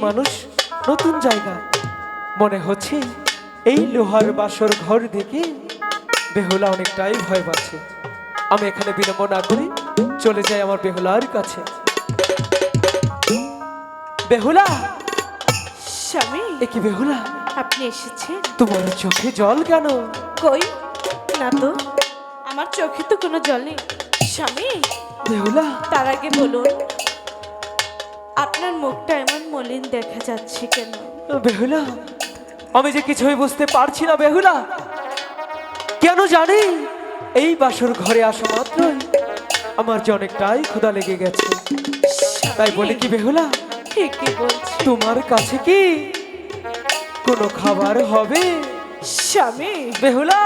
মানুষ নতুন জায়গা। মনে হচ্ছে এই লোহার বাসর ঘর দেখে বেহুলা অনেকটাই ভয় পাচ্ছে। আমি এখানে বিলম্ব না করে চলে যাই আমার বেহুলার কাছে। বেহুলা! স্বামী! এ কি বেহুলা? আপনি এসেছেন? তোমার চোখে জল কেন? কই? না তো আমার চোখে তো কোনো জল নেই। স্বামী! বেহুলা! তার আগে বলুন আপনার মুখটা এমন মলিন দেখা যাচ্ছে কেন? বেহুলা আমি যে কিছুই বুঝতে পারছি না বেহুলা। কেন জানি? এই বাসর ঘরে আসা মাত্রই আমার যে অনেকটাই ক্ষুধা লেগে গেছে। তাই বলে কি বেহুলা ঠিকই বলছি। তোমার কাছে কি কোনো খাবার হবে? স্বামী। বেহুলা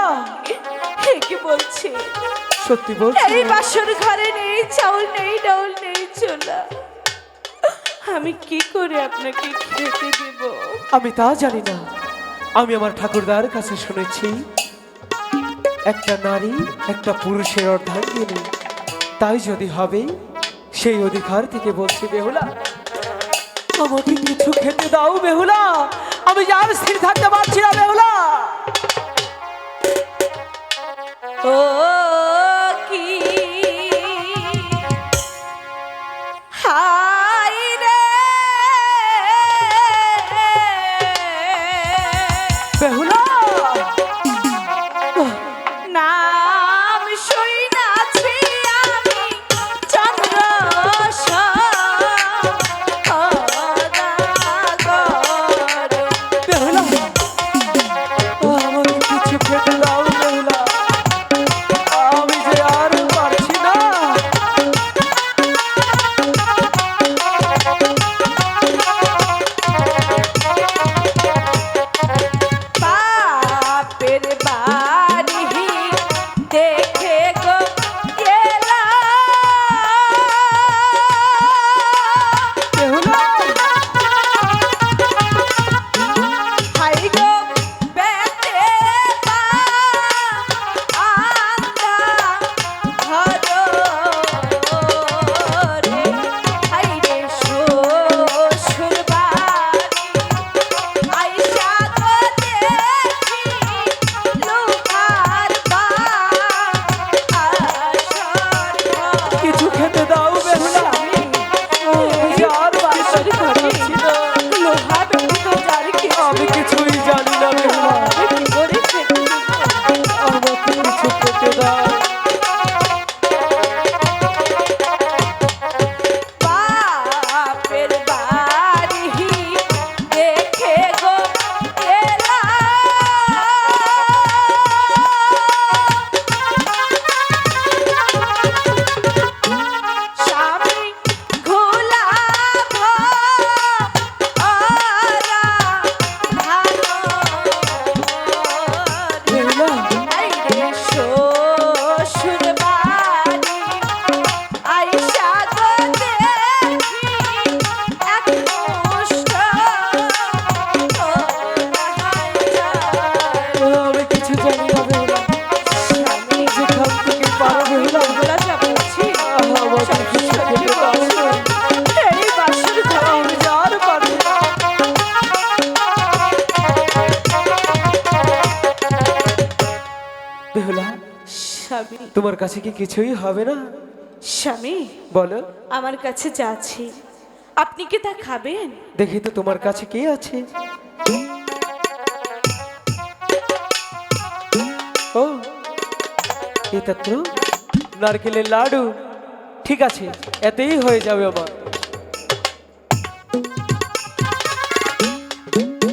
ঠিকই বলছি। সত্যি বলছি। এই বাসর ঘরে নেই চাউল নেই ডাউল নেই চোলা। আমি কি করে আপনাকে খেতে দেব? আমি তা জানি না। আমি আমার ঠাকুরদার কাছে শুনেছি একটা নারী একটা পুরুষের অর্ধাঙ্গিনী। তাই যদি হবে সেই অধিকার থেকে বলছি বেহুলা আমাকে কিছু খেতে দাও বেহুলা। আমি আর স্থির থাকতে পারছি না বেহুলা। ও বেহুলা স্বামী। তোমার কাছে কি কিছুই হবে না? স্বামী বলো। আমার কাছে যাচ্ছি আপনি কি তা খাবেন? দেখি তো তোমার কাছে কি আছে। ও এটা তো নারকেলের লাডু। ঠিক আছে এতেই হয়ে যাবে আমার।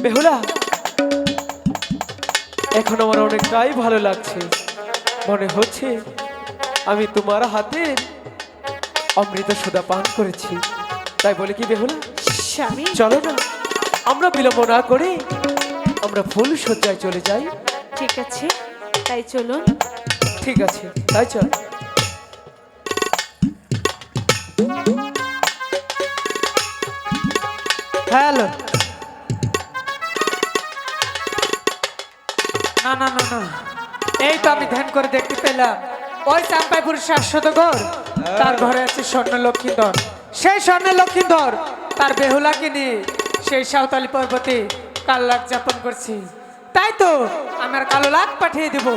বেহুলা এখন আমার অনেকটাই ভালো লাগছে। মনে হচ্ছে আমি তোমার হাতে অমৃত সুদা পান করেছি। তাই বলে কি বেহুলা? স্বামী। চলো না আমরা বিলম্ব না করে আমরা ফুল সজ্জায় চলে যাই। ঠিক আছে তাই চলুন। ঠিক আছে তাই চল। হ্যালো না না না না। এই তো আমি ধ্যান করে দেখতে পেলাম। ওই চাম্পাইপুর শাশ্বত ঘর। তার ঘরে আছে স্বর্ণ লক্ষ্মীধর সেই স্বর্ণ লক্ষ্মীধর তার বেহুলাকে নিয়ে সেই সাঁওতালি পর্বতে কাল কাল্লাক যাপন করছি। তাই তো আমার কালো লাখ পাঠিয়ে দেব।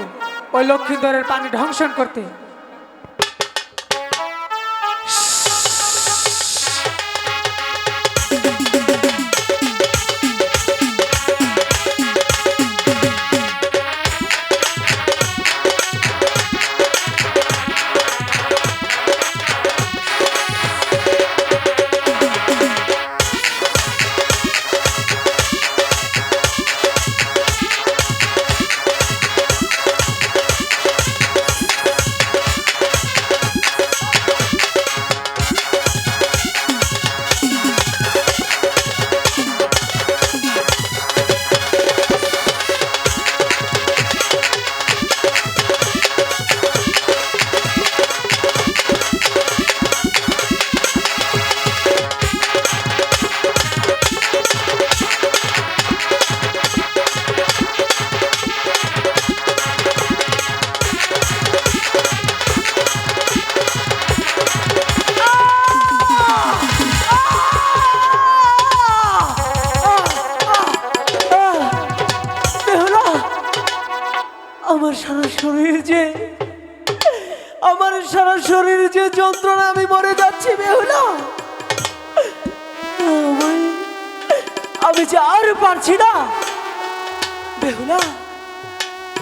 ওই লক্ষ্মীধরের পানি ধ্বংসন করতে।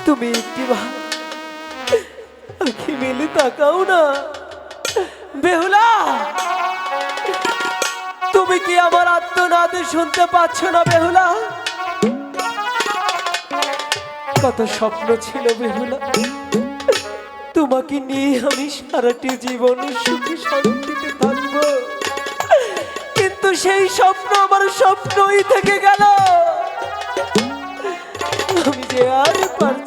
তুমি একটি আখি মেলে তাকাও না। বেহুলা! তুমি কি আমার আত্মনাদে শুনতে পাচ্ছ না, বেহুলা? কত স্বপ্ন ছিল, বেহুলা। তোমাকে নিয়ে আমি সারাটি জীবন সুখে শান্তিতে থাকব। কিন্তু সেই স্বপ্ন আমার স্বপ্নই থেকে গেল। আমি যে আর পারছি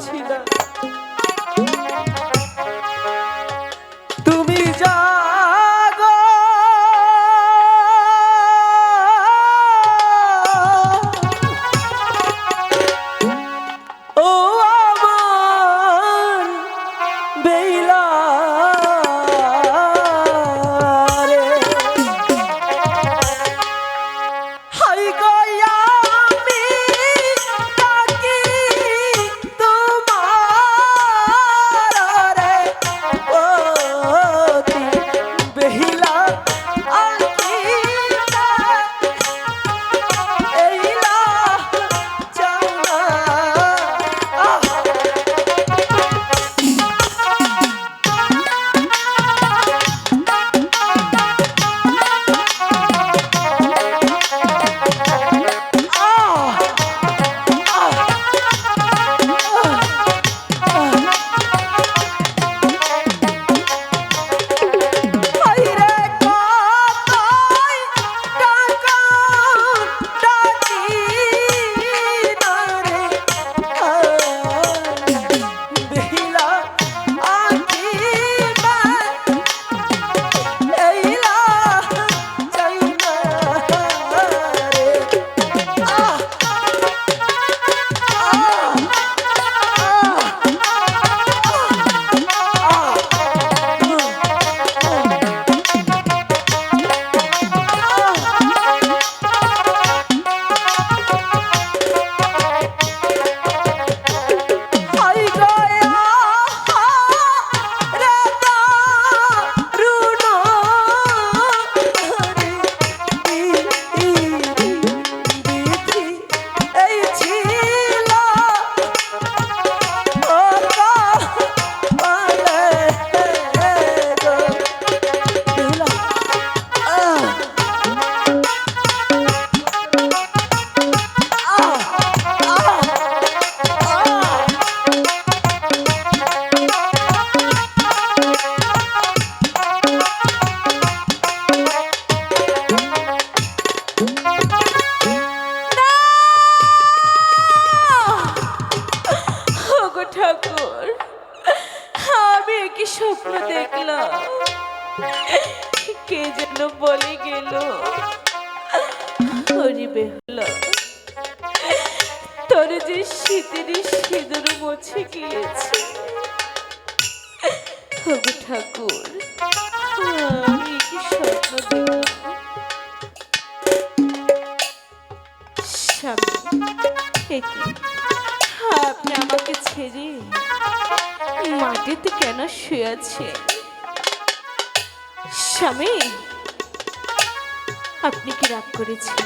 আপনি কি রাগ করেছেন?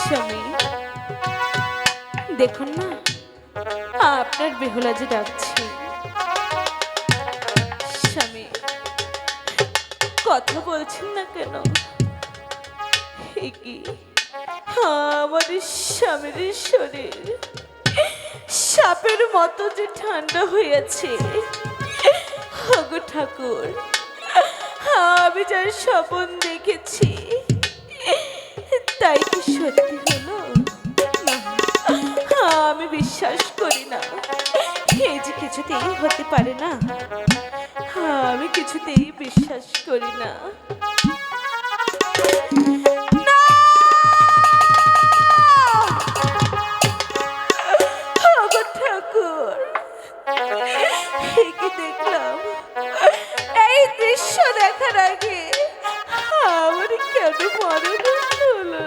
স্বামী, দেখুন না, আপনার বেহুলা যে ডাকছে। স্বামী, কথা বলছেন না কেন? কি? আমার স্বামীর শরীর সাপের মতো যে ঠান্ডা হয়েছে। ঠাকুর আমি যার স্বপন দেখেছি, তাই কি সত্যি হলো? আমি বিশ্বাস করি না। এই যে কিছুতেই হতে পারে না। আমি কিছুতেই বিশ্বাস করি না! ঠাকুর দেখলাম? এই দৃশ্য দেখার আগে আমার কেন মনে হলো না?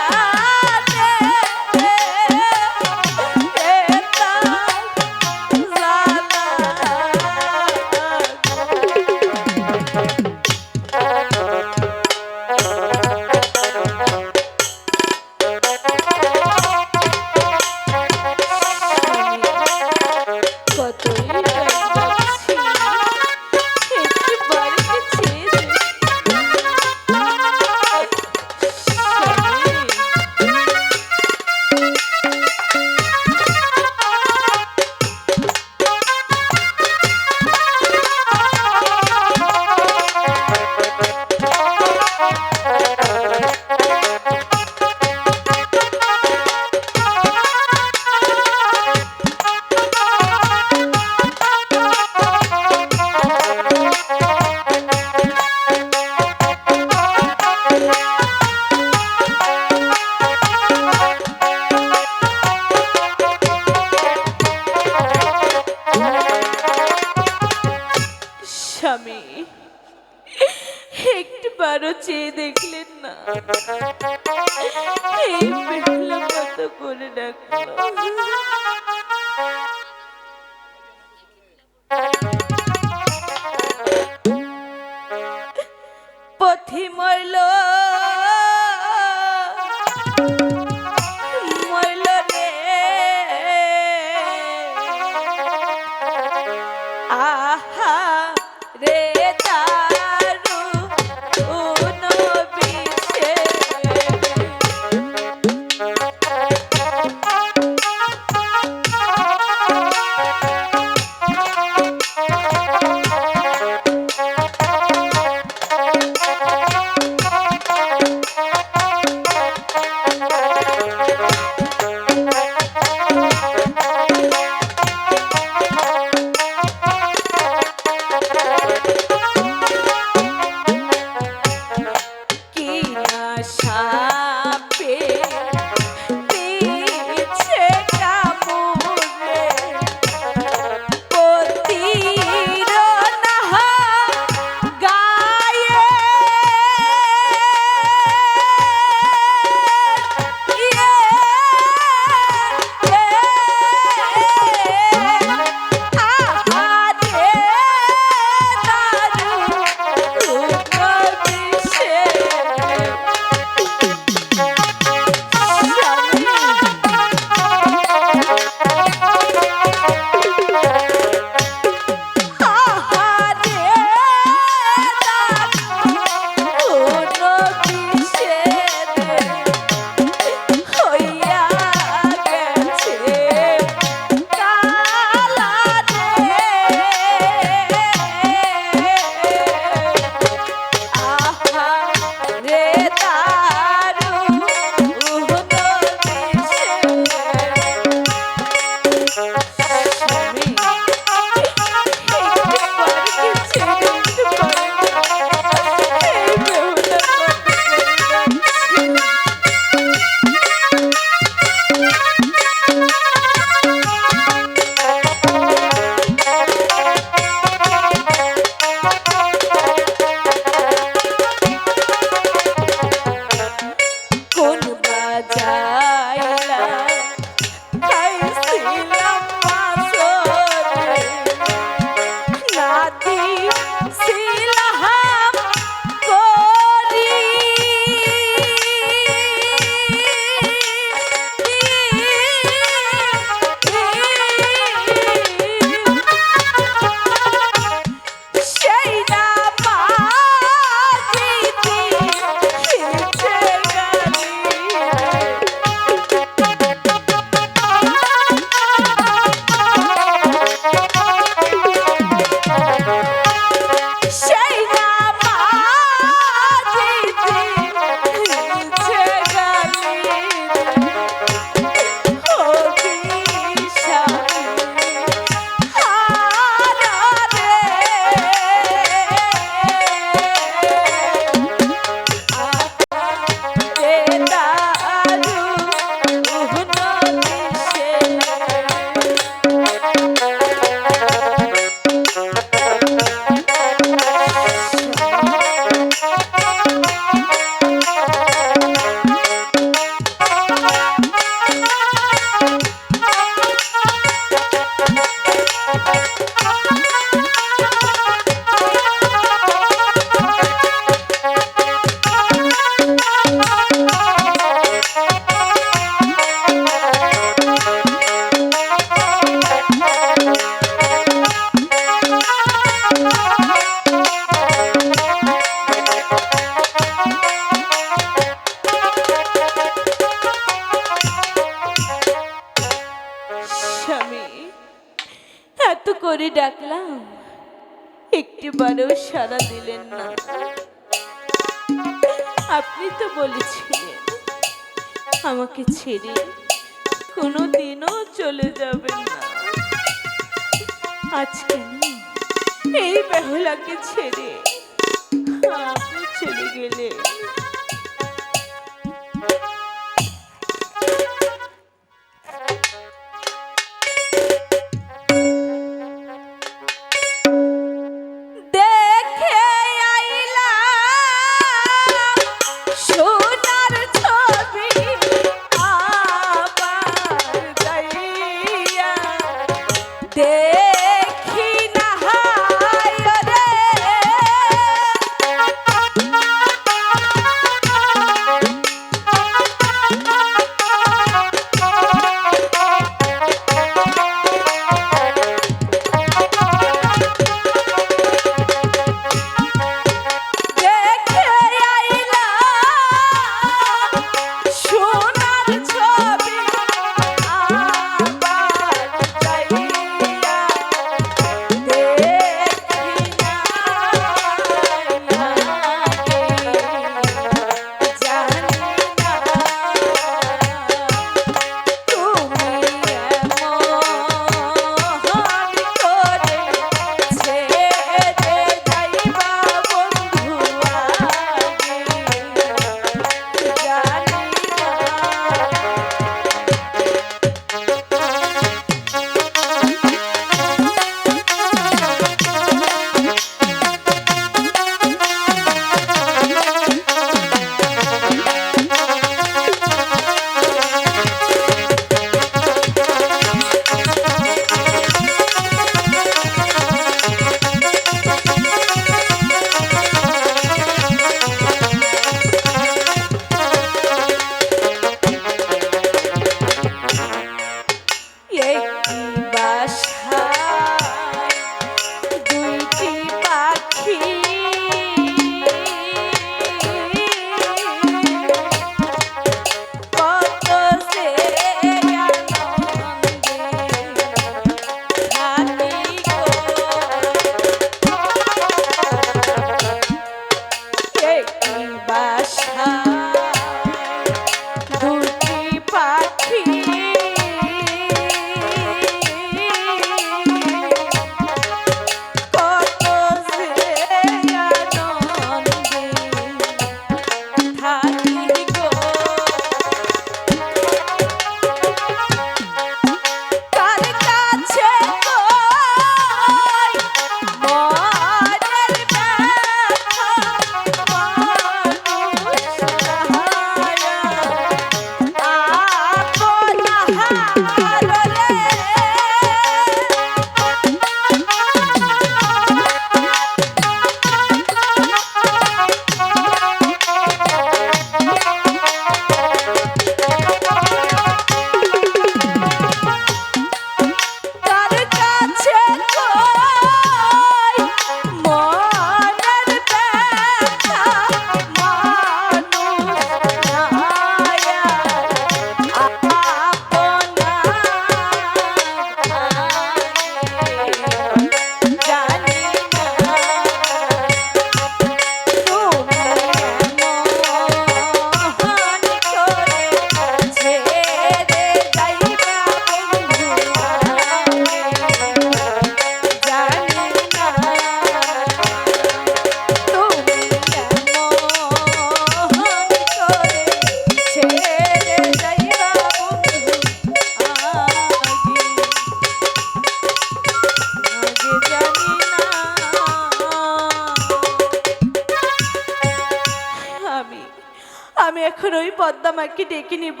ওই পদ্মা মাকে ডেকে নিব।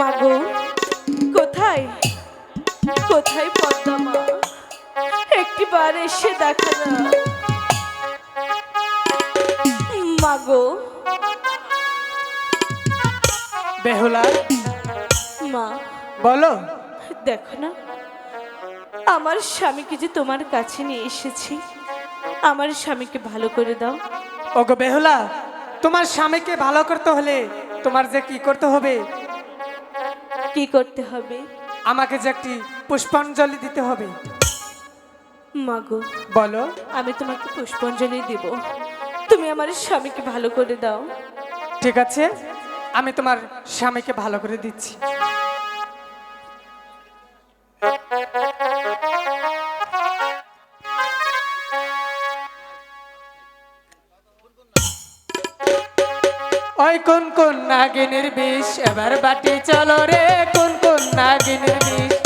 মাগো কোথায়? কোথায় পদ্মা মা? একটি বার এসে দেখা না মাগো। বেহুলা মা। বলো। দেখো না আমার স্বামীকে যে তোমার কাছে নিয়ে এসেছি আমার স্বামীকে ভালো করে দাও। ওগো বেহুলা তোমার স্বামীকে ভালো করতে হলে তোমার যে কি করতে হবে? কি করতে হবে? আমাকে যে একটি পুষ্পাঞ্জলি দিতে হবে। মাগো বলো। আমি তোমাকে পুষ্পাঞ্জলি দেব। তুমি আমার স্বামীকে ভালো করে দাও। ঠিক আছে আমি তোমার স্বামীকে ভালো করে দিচ্ছি। কোন কোন নাগিনীর বিষ? এবার বাটি চলো রে কোন কোন নাগিনীর বিষ?